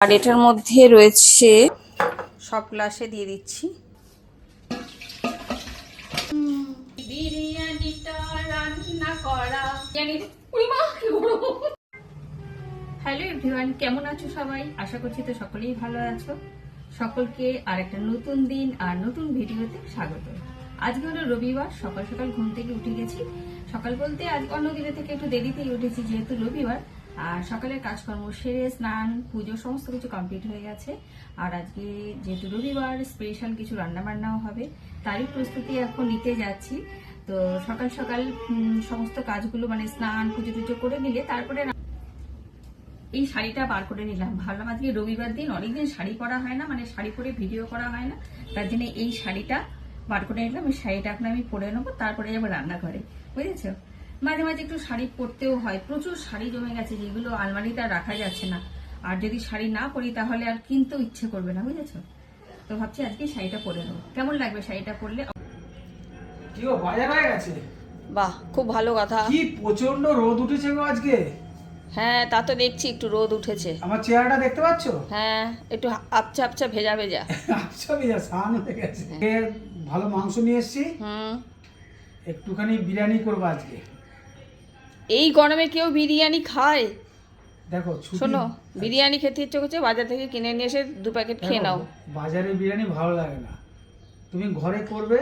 আর এটার মধ্যে রয়েছে সব গ্লাসে দিয়ে দিচ্ছি। বিরিয়ানিটা রান্না করা। হ্যালো এভরিওয়ান কেমন আছো সবাই? আশা করছি তো সকলেই ভালো আছো। সকলকে আর একটা নতুন দিন আর নতুন ভিডিওতে স্বাগত। আজকে হলো রবিবার সকাল সকাল ঘুম থেকে উঠে গেছি। সকাল বলতে আজ অন্য দিনের থেকে একটু দেরিতেই উঠেছি যেহেতু রবিবার। আর সকালের কাজকর্ম, সেরে, স্নান, পুজো, সমস্ত কিছু কমপ্লিট হয়ে গেছে। আর আজকে যেহেতু রবিবার স্পেশাল কিছু রান্না বান্নাও হবে, তারই প্রস্তুতি এখন নিতে যাচ্ছি। তো সকাল সকাল সমস্ত কাজগুলো মানে স্নান, পুজো টুজো করে নিলে তারপরে এই শাড়িটা বার করে নিলাম। ভাবলাম আজকে রবিবার দিন অনেকদিন শাড়ি পরা হয় না মানে শাড়ি পরে ভিডিও করা হয় না। তার জন্য এই শাড়িটা বার করে নিলাম। এই শাড়িটা এখন আমি পরে নেব, তারপরে যাব রান্নাঘরে। বুঝেছ? মাঝে মাঝে একটু শাড়ি পরতেও হয়। প্রচুর শাড়ি জমে গেছে যেগুলো আলমারিতে আর রাখা যাচ্ছে না। আর যদি শাড়ি না পরি তাহলে আর কিনতেও ইচ্ছে করবে না বুঝেছ? তো ভাবছি আজকে শাড়িটা পরে নেব। কেমন লাগবে শাড়িটা পরলে? বাজার হয়ে গেছে? বাহ খুব ভালো কথা। কি প্রচণ্ড রোদ উঠেছে গো আজকে? হ্যাঁ তা তো দেখছি একটু রোদ উঠেছে। আমার চেহারাটা দেখতে পাচ্ছ? হ্যাঁ একটু আবচা আবচা ভেজা ভেজা। আচ্ছা বিজা স্নান হয়ে গেছে। ভালো মাংস নিয়ে এসেছি। হুম। একটুখানি বিরিয়ানি করব আজকে। এই গরমে কেউ বিরিয়ানি খায়? দেখো শোনো বিরিয়ানি খেতে ইচ্ছে করছে বাজার থেকে কিনে নিয়ে এসে দু প্যাকেট খেয়ে নাও। বাজারে বিরিয়ানি ভালো লাগে না। তুমি ঘরে করবে?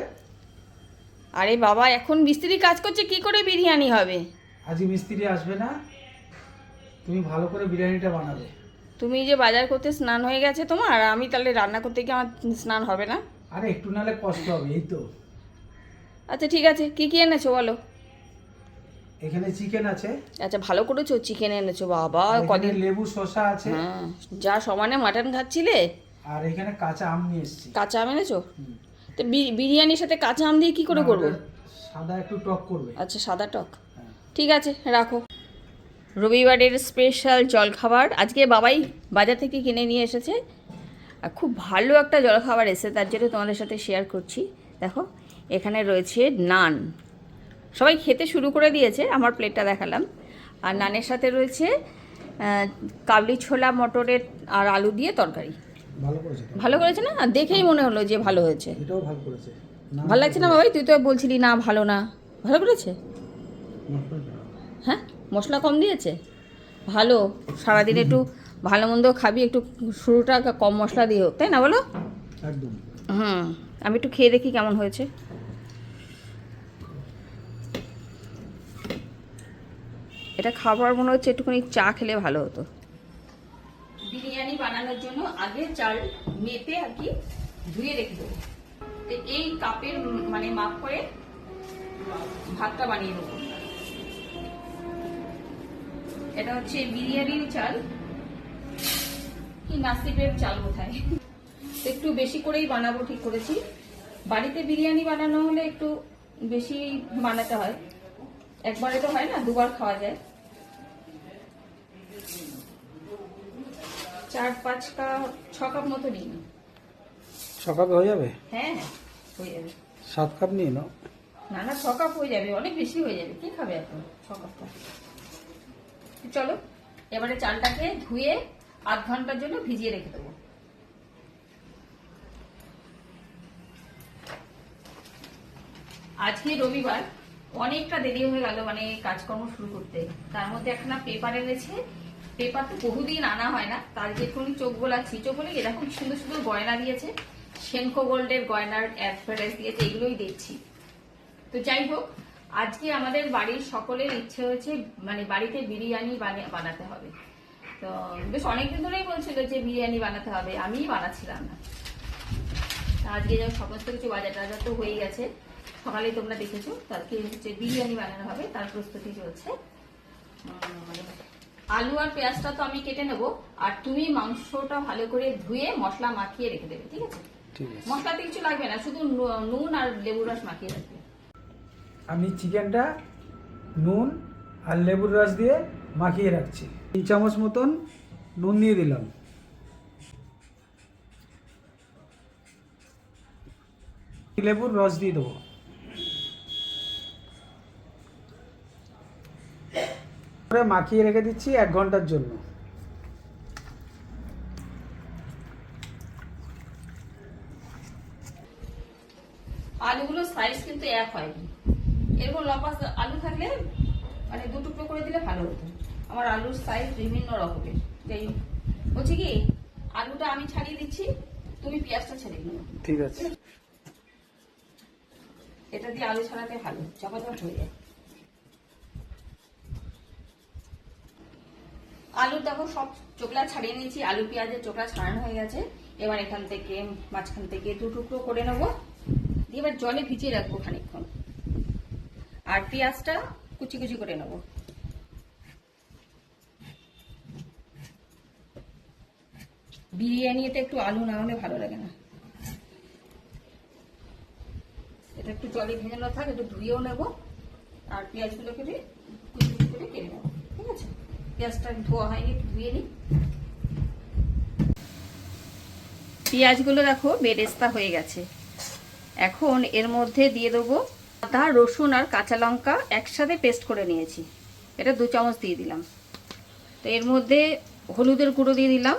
আরে বাবা এখন মিস্ত্রি কাজ করছে কি করে বিরিয়ানি হবে? আজকে মিস্ত্রি আসবে না তুমি ভালো করে বিরিয়ানিটা বানাবে। তুমি যে বাজার করতে স্নান হয়ে গেছে তোমার আর আমি তাহলে রান্না করতে গিয়ে আমার স্নান হবে না? আরে একটু নালে কষ্ট হবে এই তো। আচ্ছা ঠিক আছে কি কি এনেছো বলো? এখানে চিকেন আছে। আচ্ছা ভালো করেছ চিকেন এনেছো বাবা কদিন লেবু শসা আছে। হ্যাঁ যা সমানে মাটন খাচ্ছিলে? আর এখানে কাঁচা আম নিয়ে এসেছি। কাঁচা আম এনেছো? তো বি- বিরিয়ানির সাথে কাঁচা আম দিয়ে কি করে করব? সাদা একটু টক করবে। আচ্ছা সাদা টক। হ্যাঁ। ঠিক আছে রাখো। রবিবারের স্পেশাল জলখাবার। আজকে বাবাই বাজার থেকে কিনে নিয়ে এসেছে। আর খুব ভালো একটা জলখাবার এসে তার জন্য তোমাদের সাথে শেয়ার করছি। দেখো এখানে রয়েছে নান। সবাই খেতে শুরু করে দিয়েছে আমার প্লেটটা দেখালাম। আর নানের সাথে রয়েছে কাবলি ছোলা মটরের আর আলু দিয়ে তরকারি। ভালো করেছে না? দেখেই মনে হলো যে ভালো হয়েছে। ভালো ভালো লাগছে না বাবাই? তুই তো বলছিলি না ভালো না। ভালো করেছে? হ্যাঁ? মশলা কম দিয়েছে? ভালো। সারাদিন একটু ভালো মন্দ খাবি একটু শুরুটা কম মশলা দিয়ে হোক তাই না বলো? একদম। হুম। আমি একটু খেয়ে দেখি কেমন হয়েছে। এটা খাবার মনে হচ্ছে একটুখানি চা খেলে ভালো হতো। বিরিয়ানি বানানোর জন্য আগে চাল মেপে আর কি ধুয়ে রেখে দেবো। এই কাপের মানে মাপ করে ভাতটা বানিয়ে নেব। এটা হচ্ছে বিরিয়ানির চাল। কি নাসিবের চাল কোথায় একটু বেশি করেই বানাবো, ঠিক করেছি। বাড়িতে বিরিয়ানি বানানো হলে একটু বেশি বানাতে হয়। একবারে তো হয় না, দুবার খাওয়া যায়। চার পাঁচ কাপ ছ কাপ মতো নিই ছ কাপে হয়ে যাবে? হ্যাঁ হ্যাঁ হয়ে যাবে। সাত কাপ নিয়ে নাও। না না ছ কাপ হয়ে যাবে অনেক বেশি হয়ে যাবে। কি খাবে এখন ছ কাপটা? চলো এবারে চালটাকে ধুয়ে আধ ঘণ্টার জন্য ভিজিয়ে রেখে দেবো। আজকে রবিবার অনেকটা দেরি হয়ে গেল মানে কাজকর্ম শুরু করতে। তার মধ্যে একটা পেপার এনেছে পেপার তো বহুদিন আনা হয় না। তার যে একটু চোখ বোলাচ্ছি, চোখ বলে এরকম সুন্দর সুন্দর গয়না দিয়েছে, সেনকো গোল্ডের গয়নার অ্যাডভার্টাইজ দিয়েছে, এগুলোই দেখছি। তো যাই হোক, আজকে আমাদের বাড়ির সকলের ইচ্ছে হয়েছে মানে বাড়িতে বিরিয়ানি বানাতে হবে। তো বেশ অনেকদিন ধরেই বলছিল যে বিরিয়ানি বানাতে হবে, আমিই বানাচ্ছিলাম না। আজকে যখন সমস্ত কিছু বাজার টাজার তো হয়ে গেছে। সকালে তোমরা দেখেছ তারকে হচ্ছে বিরিয়ানি বানানো হবে, তার প্রস্তুতি চলছে। মানে আলু আর পেঁয়াজটা তো আমি কেটে নেব আর তুমি মাংসটা ভালো করে ধুয়ে মশলা মাখিয়ে রেখে দেবে ঠিক আছে? মশলাতে কিছু লাগবে না শুধু নুন আর লেবুর রস মাখিয়ে রাখবে। আমি চিকেনটা নুন আর লেবুর রস দিয়ে মাখিয়ে রাখছি। তিন চামচ মতন নুন দিয়ে দিলাম। লেবুর রস দিয়ে দেবো। করে মাখিয়ে রেখে দিচ্ছি এক ঘণ্টার জন্য। আলুগুলো সাইজ কিন্তু এক হয়নি। এরকম লম্বা আলু থাকলে মানে দু টুকরো করে দিলে ভালো হতো। আমার আলুর সাইজ বিভিন্ন রকমের। যাই বলছি কি আলুটা আমি ছাড়িয়ে দিচ্ছি তুমি পেঁয়াজটা ছেড়ে দিও। ঠিক আছে। এটা দিয়ে আলু ছাড়াতে ভালো চাপা হয়ে যায়। আলুর দেখো সব চোকলা ছাড়িয়ে নিয়েছি, আলু, পেঁয়াজের চোকলা ছাড়ানো হয়ে গেছে। এবার এখান থেকে, মাঝখান থেকে দু টুকরো করে নেব। দিয়ে এবার জলে ভিজিয়ে রাখব খানিকক্ষণ। আর পেঁয়াজটা কুচি কুচি করে নেব। বিরিয়ানিতে একটু আলু না হলে ভালো লাগে না। এটা একটু জলে ভেজানো থাক, একটু ধুয়েও নেব। আর পেঁয়াজগুলোকে দিয়ে কুচি কুচি করে কেটে নেব ঠিক আছে পেঁয়াজটা ধোয়া হয়নি ধুয়ে নিই। পেঁয়াজগুলো দেখো বেরেস্তা হয়ে গেছে। এখন এর মধ্যে দিয়ে দেবো আদা রসুন আর কাঁচা লঙ্কা একসাথে পেস্ট করে নিয়েছি। এটা দু চামচ দিয়ে দিলাম। তো এর মধ্যে হলুদের গুঁড়ো দিয়ে দিলাম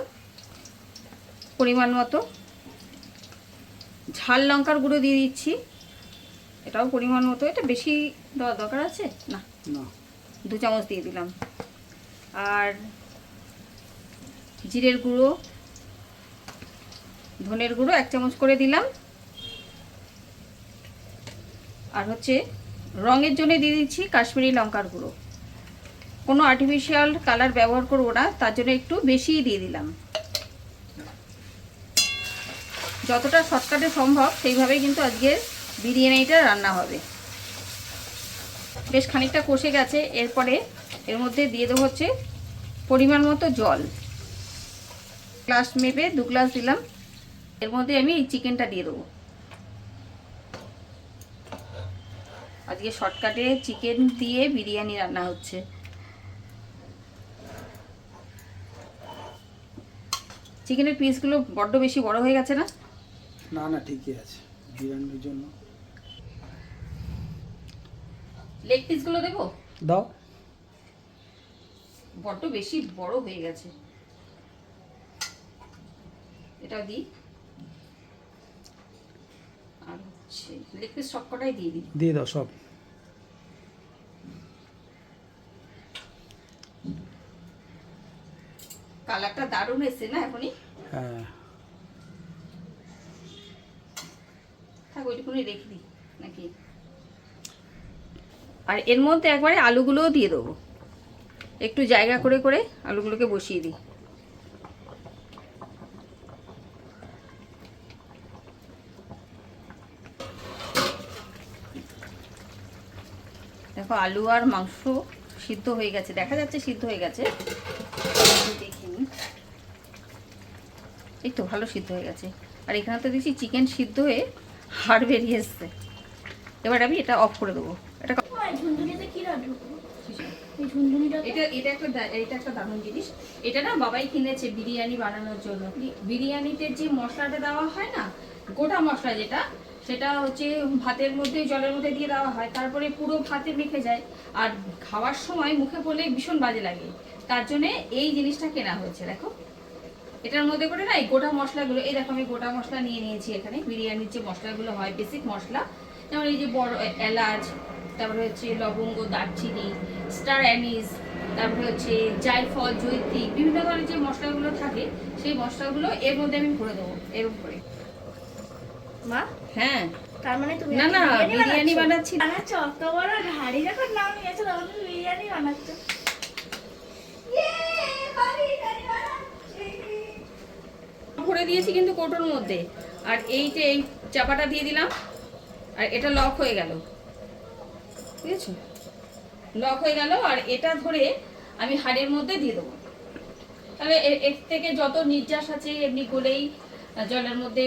পরিমাণ মতো। ঝাল লঙ্কার গুঁড়ো দিয়ে দিচ্ছি। এটাও পরিমাণ মতো এটা বেশি দেওয়ার দরকার আছে? না। না। দু চামচ দিয়ে দিলাম। আর জিরের গুঁড়ো, ধনের গুঁড়ো এক চামচ করে দিলাম। আর হচ্ছে রঙের জন্য দিয়ে দিচ্ছি কাশ্মীরি লঙ্কার গুঁড়ো। কোনো আর্টিফিশিয়াল কালার ব্যবহার করব না, তার জন্য একটু বেশিই দিয়ে দিলাম। যতটা শর্টকাটে সম্ভব, সেইভাবেই কিন্তু আজকে বিরিয়ানিটা রান্না হবে। বেশ খানিকটা কষে গেছে, এরপরে এর মধ্যে দিয়ে দেবো হচ্ছে পরিমাণ মতো জল। গ্লাস মেপে দু গ্লাস দিলাম। এর মধ্যে আমি এই চিকেনটা দিয়ে দেবো। আজকে শর্টকাটে চিকেন দিয়ে বিরিয়ানি রান্না হচ্ছে। চিকেনের পিসগুলো বড্ড বেশি বড় হয়ে গেছে না? না না ঠিকই আছে। বিরিয়ানির জন্য। লেগ পিসগুলো দেবো? দাও। বড্ড বেশি বড় হয়ে গেছে। এটাও দিই। আর হচ্ছে লেগ পিস সবকটাই দিয়ে দিই? দিয়ে দাও সব। কালারটা দারুণ এসছে না এখনই? হ্যাঁ। থাক ওইটুকুনি রেখে দিই নাকি? আর এর মধ্যে একবারে আলুগুলোও দিয়ে দেবো। একটু জায়গা করে করে আলুগুলোকে বসিয়ে দিই। দেখো আলু আর মাংস সিদ্ধ হয়ে গেছে, দেখা যাচ্ছে সিদ্ধ হয়ে গেছে। এই তো ভালো সিদ্ধ হয়ে গেছে। আর এখানে তো দেখছি চিকেন সিদ্ধ হয়ে হাড় বেরিয়ে এসছে। এবার আমি এটা অফ করে দেবো। এটা এটা এটা একটা এটা একটা দারুণ জিনিস। এটা না বাবাই কিনেছে বিরিয়ানি বানানোর জন্য। বিরিয়ানিতে যে মশলাটা দেওয়া হয় না, গোটা মশলা যেটা, সেটা হচ্ছে ভাতের মধ্যে, জলের মধ্যে দিয়ে দেওয়া হয়। তারপরে পুরো ভাতে মেখে যায়। আর খাওয়ার সময় মুখে পড়লে ভীষণ বাজে লাগে। তার জন্য এই জিনিসটা কেনা হয়েছে, দেখো। এটার মধ্যে করে না এই গোটা মশলাগুলো এই দেখো আমি গোটা মশলা নিয়ে নিয়েছি এখানে। বিরিয়ানির যে মশলাগুলো হয় বেসিক মশলা। যেমন এই যে বড় এলাচ তারপরে হচ্ছে লবঙ্গ দারচিনি স্টার অ্যানিস তারপরে হচ্ছে জায়ফল জৈত্রী বিভিন্ন ধরনের যে মশলাগুলো থাকে সেই মশলাগুলো এর মধ্যে আমি ভরে দেবো এরকম করে। মা? হ্যাঁ। তার মানে তুমি না, না, বিরিয়ানি বানাচ্ছি? না। বানাচ্ছো? অত বড় হাড়ি যখন নাম নিয়েছো তখন তুমি বিরিয়ানি বানাচ্ছো। ভরে দিয়েছি কিন্তু কোটোর মধ্যে। আর এই যে এই চাপাটা দিয়ে দিলাম আর এটা লক হয়ে গেল। বুঝেছ লক হয়ে গেল আর এটা ধরে আমি হাড়ের মধ্যে দিয়ে দেবো। তাহলে এর থেকে যত নির্যাস আছে এমনি গলেই জলের মধ্যে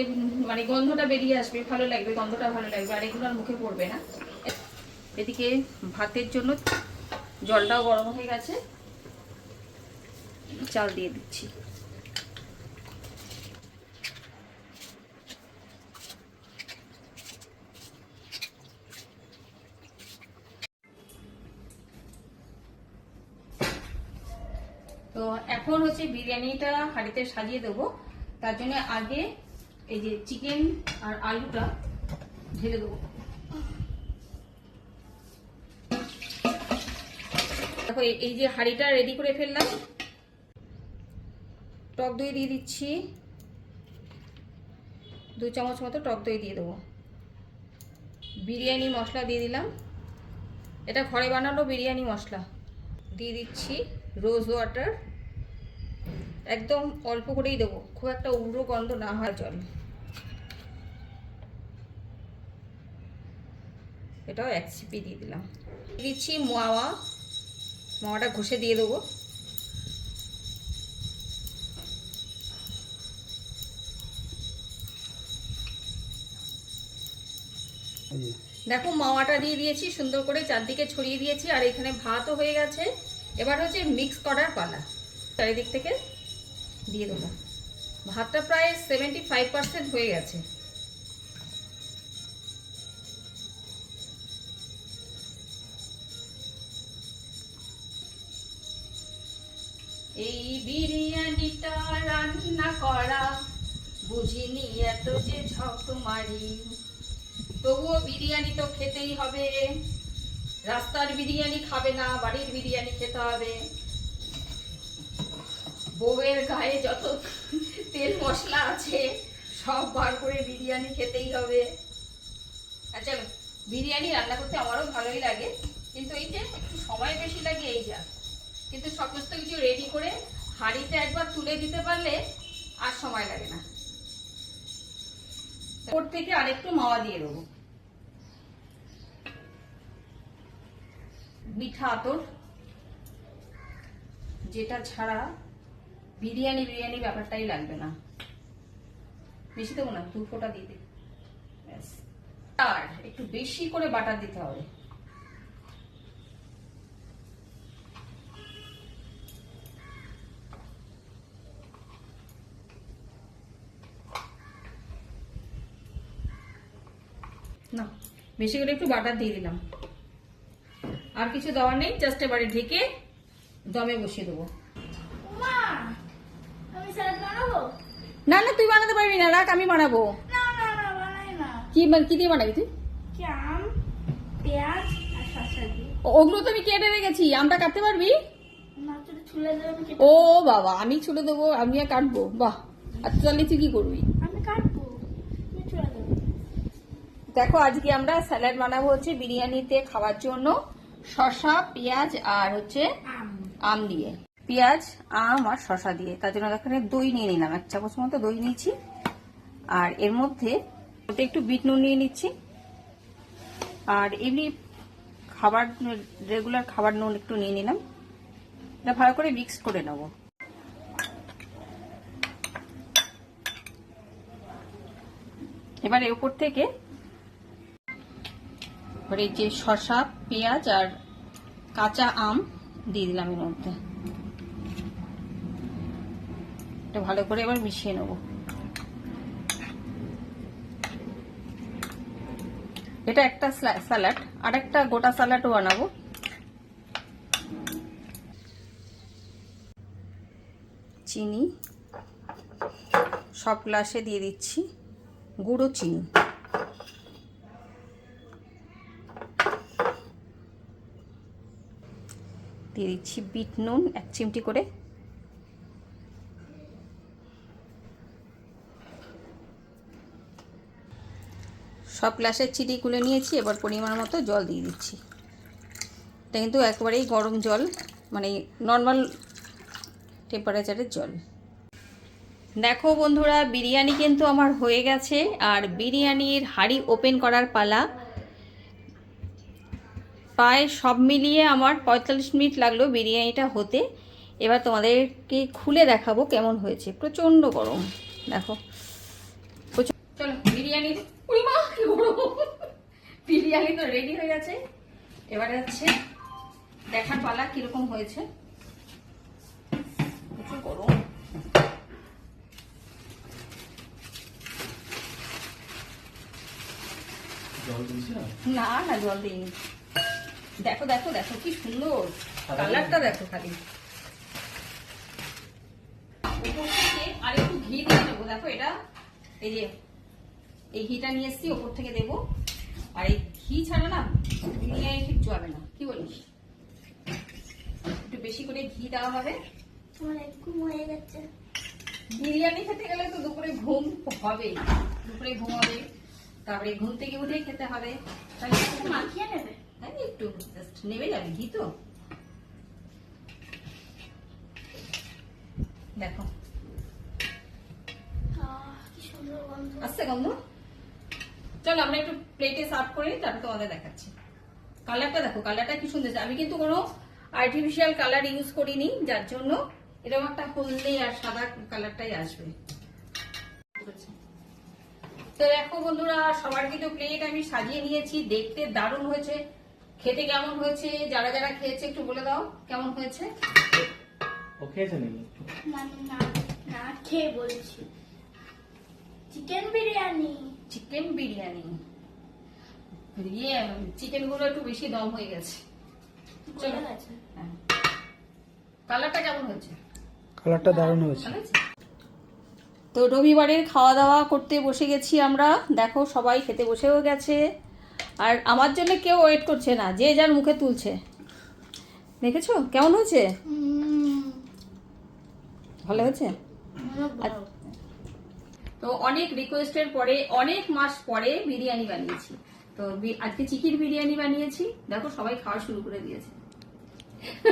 মানে গন্ধটা বেরিয়ে আসবে, ভালো লাগবে, গন্ধটা ভালো লাগবে, আর এগুলো আর মুখে পড়বে না। এদিকে ভাতের জন্য জলটাও গরম হয়ে গেছে। চাল দিয়ে দিচ্ছি। তো এখন হচ্ছে বিরিয়ানিটা হাঁড়িতে সাজিয়ে দেবো। তার জন্য আগে এই যে চিকেন আর আলুটা ঢেলে দেবো। দেখো, এই যে হাঁড়িটা রেডি করে ফেললাম। টক দই দিয়ে দিচ্ছি। দু চামচ মতো টক দই দিয়ে দেবো। বিরিয়ানি মশলা দিয়ে দিলাম। এটা ঘরে বানানো বিরিয়ানি মশলা। দিয়ে দিচ্ছি রোজ ওয়াটার একদম অল্প করেই দেবো। খুব একটা উগ্র গন্ধ না হয় জল। এটাও এক সিপি দিয়ে দিলাম। দিচ্ছি মোয়াওয়া। মোয়াটা ঘষে দিয়ে দেবো। দেখো মাওয়াটা দিয়ে দিয়েছি, সুন্দর করে চারদিকে ছড়িয়ে দিয়েছি, আর এখানে ভাতও হয়ে গেছে। এবার হচ্ছে মিক্স করার পালা। চারিদিক থেকে দিয়ে দেবো। ভাতটা প্রায় সেভেন্টি ফাইভ পার্সেন্ট হয়ে গেছে। এই বিরিয়ানিটা রান্না করা, বুঝিনি এত যে ঝক মারি তবুও বিরিয়ানি তো খেতেই হবে। রাস্তার বিরিয়ানি খাবে না, বাড়ির বিরিয়ানি খেতে হবে। বউয়ের গায়ে যত তেল মশলা আছে, সব বার করে বিরিয়ানি খেতেই হবে। আর চলো, বিরিয়ানি রান্না করতে আমারও ভালোই লাগে, কিন্তু এই যে একটু সময় বেশি লাগে এই যা। কিন্তু সমস্ত কিছু রেডি করে হাঁড়িতে একবার তুলে দিতে পারলে আর সময় লাগে না। ওর থেকে আরেকটু মাওয়া দিয়ে দেবো। মিঠা আতর, যেটা ছাড়া বিরিয়ানি বিরিয়ানি ব্যাপারটাই লাগবে না। বেশি দেবো না, দু ফোঁটা দিয়ে ব্যাস। আর একটু বেশি করে বাটার দিতে হবে। না, বেশি করে একটু বাটার দিয়ে দিলাম। আর কিছু দেওয়ার নেই, জাস্ট এবারে ঢেকে দমে বসিয়ে দেবো মা আমি স্যালাড বানাবো না না তুই বানাতে পারবি না রাখ আমি বানাবো। কি বা- কি দিয়ে বানাবি তুই? ওগুলো তো আমি কেটে রেখেছি আমটা কাটতে পারবি? ও বাবা আমি ছুলে দেবো আমি আর কাটবো বাহ। আচ্ছা তাহলে তুই কি করবি? দেখো আজকে আমরা স্যালাড বানাবো হচ্ছে বিরিয়ানিতে খাওয়ার জন্য শসা পেঁয়াজ আর হচ্ছে আম দিয়ে। পেঁয়াজ, আম আর শসা দিয়ে। তার জন্য এখানে দই নিয়ে নিলাম, এক চামচ মতো দই নিয়েছি। আর এর মধ্যে ওটা একটু বিট নুন নিয়ে নিচ্ছি। আর এমনি খাবার রেগুলার খাবার নুন একটু নিয়ে নিলাম। এটা ভালো করে মিক্স করে নেব। এবার এর উপর থেকে যে শসা, পেঁয়াজ আর কাঁচা আম দিয়ে দিলাম এর মধ্যে। এটা ভালো করে এবার মিশিয়ে নেব। এটা একটা স্যালাড আর একটা গোটা স্যালাডও বানাবো। চিনি, সব গ্লাসে দিয়ে দিচ্ছি, গুঁড়ো চিনি। দিয়ে দিচ্ছি বিট নুন, এক চিমটি করে। সব গ্লাসের চিনি গুলে নিয়েছি, এবার পরিমাণ মতো জল দিয়ে দিচ্ছি। এটা কিন্তু একেবারেই গরম জল মানে নর্মাল টেম্পারেচারের জল। দেখো বন্ধুরা, বিরিয়ানি কিন্তু আমার হয়ে গেছে, আর বিরিয়ানির হাঁড়ি ওপেন করার পালা। প্রায় সব মিলিয়ে আমার পঁয়তাল্লিশ মিনিট লাগল বিরিয়ানিটা হতে। এবার তোমাদেরকে খুলে দেখাবো কেমন হয়েছে। প্রচণ্ড গরম, দেখো। চলো বিরিয়ানি মা, কি গরম। বিরিয়ানি তো রেডি হয়ে গেছে। এবারে হচ্ছে দেখার পালা কীরকম হয়েছে। প্রচুর গরম। না না জল দিইনি। দেখো দেখো দেখো কি সুন্দর। কালারটা দেখো খালি। আর একটু ঘি দিয়ে দেবো। দেখো এটা এই যে এই ঘিটা নিয়ে এসছি ওপর থেকে দেবো। আর এই ঘি ছাড়া না বিরিয়ানি ঠিক যাবে না। কি বলিস? একটু বেশি করে ঘি দেওয়া হবে। হয়ে গেছে। বিরিয়ানি খেতে গেলে তো দুপুরে ঘুম হবে। দুপুরে ঘুম হবে। তারপরে ঘুম থেকে উঠে খেতে হবে। তাহলে একটু মাখিয়ে নেবে? হ্যাঁ একটু জাস্ট নেবে যাবে ঘি তো। দেখো। আসছে গন্ধ? চলো আমরা একটু প্লেটে সার্ভ করি তারপর তোমাদের দেখাচ্ছি। কালারটা দেখো কালারটা কি সুন্দর আমি কিন্তু কোনো আর্টিফিশিয়াল কালার ইউজ করিনি যার জন্য এরকম একটা হলদে আর সাদা কালারটাই আসবে। তো দেখো বন্ধুরা সবার কিন্তু প্লেট আমি সাজিয়ে নিয়েছি দেখতে দারুণ হয়েছে খেতে কেমন হয়েছে যারা যারা খেয়েছে একটু বলে দাও কেমন হয়েছে? ও খেয়েছে নাকি? মানে না না খেয়ে বলছি। চিকেন বিরিয়ানি। চিকেন বিরিয়ানি। ইয়ে চিকেনগুলো একটু বেশি দম হয়ে গেছে। চলে। হ্যাঁ। কালারটা কেমন হয়েছে? কালারটা দারুণ হয়েছে। তো রবিবারের খাওয়া দাওয়া করতে বসে গেছি আমরা। দেখো সবাই খেতে বসেও গেছে। আর আমার জন্য কেউ ওয়েট করছে না যে যার মুখে তুলছে। দেখেছ? কেমন হয়েছে? ভালো হয়েছে। তো অনেক রিকোয়েস্টের পরে অনেক মাস পরে বিরিয়ানি বানিয়েছি। তো আজকে চিকির বিরিয়ানি বানিয়েছি। দেখো সবাই খাওয়া শুরু করে দিয়েছে।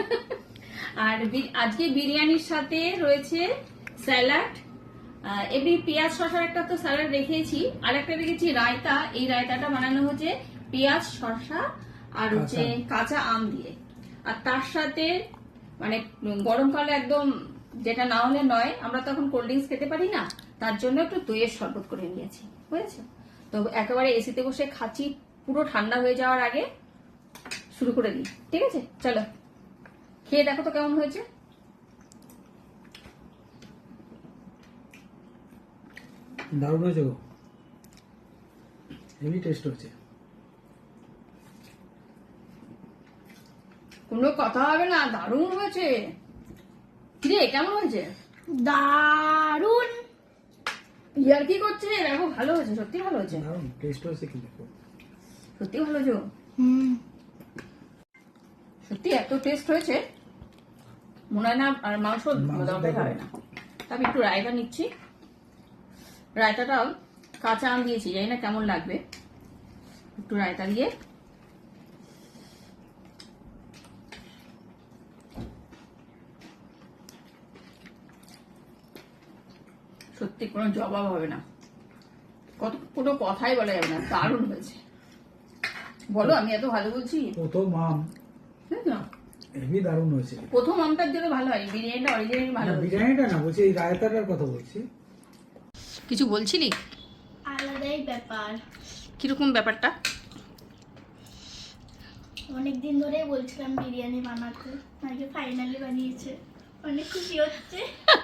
আর আজকে বিরিয়ানির সাথে রয়েছে স্যালাড। এমনি পেঁয়াজ শসার একটা তো স্যালাড রেখেছি। আর একটা রেখেছি রায়তা। এই রায়তাটা বানানো হচ্ছে পেঁয়াজ শসা আর হচ্ছে কাঁচা আম দিয়ে। আর তার সাথে মানে গরমকালে একদম যেটা না হলে নয় আমরা তখন কোল্ড ড্রিঙ্কস খেতে পারি না? তার জন্য একটু দইয়ের শরবত করে নিয়েছি বুঝেছ? তো একেবারে এসিতে বসে খাচ্ছি পুরো ঠান্ডা হয়ে যাওয়ার আগে শুরু করে দিই ঠিক আছে? চলো। খেয়ে দেখো তো কেমন হয়েছে। দারুণ হয়েছে গো। হেভি টেস্ট হয়েছে। কোনো কথা হবে না দারুণ হয়েছে। কিরে কেমন হয়েছে? দারুণ ইয়ার কি করছে দেখো ভালো হয়েছে সত্যি ভালো হয়েছে। টেস্ট হয়েছে কি দেখো। সত্যি ভালো হয়েছে হুম। সত্যি এত টেস্ট হয়েছে। মনে হয় না আর মাংস দেখো। হবে না। তবে একটু রায়তা নিচ্ছি। রায়তাটাও কাঁচা আম দিয়েছি জানি না কেমন লাগবে। একটু রায়তা দিয়ে সত্যি কোনো জবাব হবে না। কত কোনো কথাই বলা যাবে না দারুণ হয়েছে। বলো আমি এত ভালো বলছি? প্রথম আম। তাই না? হেভি দারুণ হয়েছে। প্রথম আমটার জন্য ভালো হয় বিরিয়ানিটা অরিজিনালি ভালো বিরিয়ানিটা না বলছি এই রায়তাটার কথা বলছি। কিছু বলছিলি? আলাদাই ব্যাপার। কীরকম ব্যাপারটা? অনেকদিন ধরেই বলছিলাম বিরিয়ানি বানাতে আজকে ফাইনালি বানিয়েছে। অনেক খুশি হচ্ছে।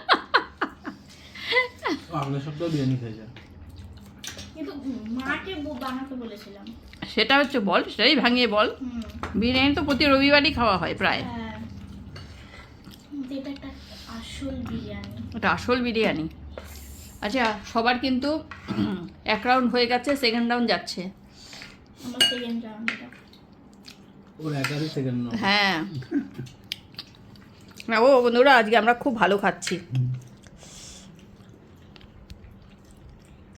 আগলে সপ্তাহ বিরিয়ানি খেয়েছে কিন্তু মাকে বানাতে বলেছিলাম। সেটা হচ্ছে বল সেটাই ভাঙিয়ে বল। বিরিয়ানি তো প্রতি রবিবারই খাওয়া হয় প্রায়। হ্যাঁ। এটা একটা আসল বিরিয়ানি। ওটা আসল বিরিয়ানি। আচ্ছা সবার কিন্তু এক রাউন্ড হয়ে গেছে সেকেন্ড রাউন্ড যাচ্ছে। আমার সেকেন্ড রাউন্ড এটা ওর একাধিক সেকেন্ড হ্যাঁ। না ও বন্ধুরা আজকে আমরা খুব ভালো খাচ্ছি।